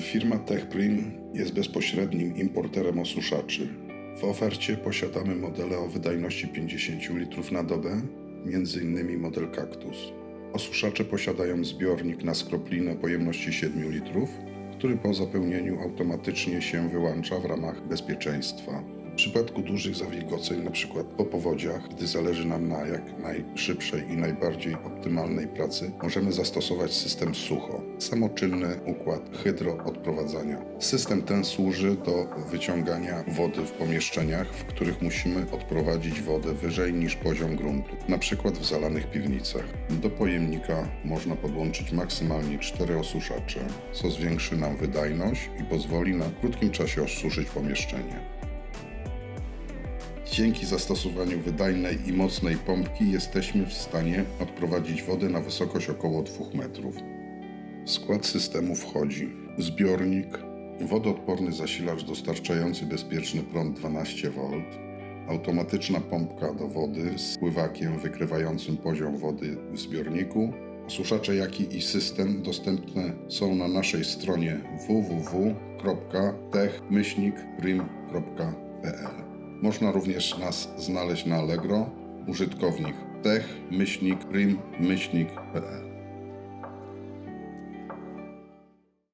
Firma TechPrim jest bezpośrednim importerem osuszaczy. W ofercie posiadamy modele o wydajności 50 litrów na dobę, m.in. model Cactus. Osuszacze posiadają zbiornik na skroplinę pojemności 7 litrów, który po zapełnieniu automatycznie się wyłącza w ramach bezpieczeństwa. W przypadku dużych zawilgoceń, np. po powodziach, gdy zależy nam na jak najszybszej i najbardziej optymalnej pracy, możemy zastosować system sucho, samoczynny układ hydroodprowadzania. System ten służy do wyciągania wody w pomieszczeniach, w których musimy odprowadzić wodę wyżej niż poziom gruntu, np. w zalanych piwnicach. Do pojemnika można podłączyć maksymalnie 4 osuszacze, co zwiększy nam wydajność i pozwoli na krótkim czasie osuszyć pomieszczenie. Dzięki zastosowaniu wydajnej i mocnej pompki jesteśmy w stanie odprowadzić wodę na wysokość około 2 metrów. W skład systemu wchodzi zbiornik, wodoodporny zasilacz dostarczający bezpieczny prąd 12V, automatyczna pompka do wody z pływakiem wykrywającym poziom wody w zbiorniku. Osuszacze, jak i system dostępne są na naszej stronie www.tech-prim.pl. Można również nas znaleźć na Allegro, użytkownik tech-prim-pl.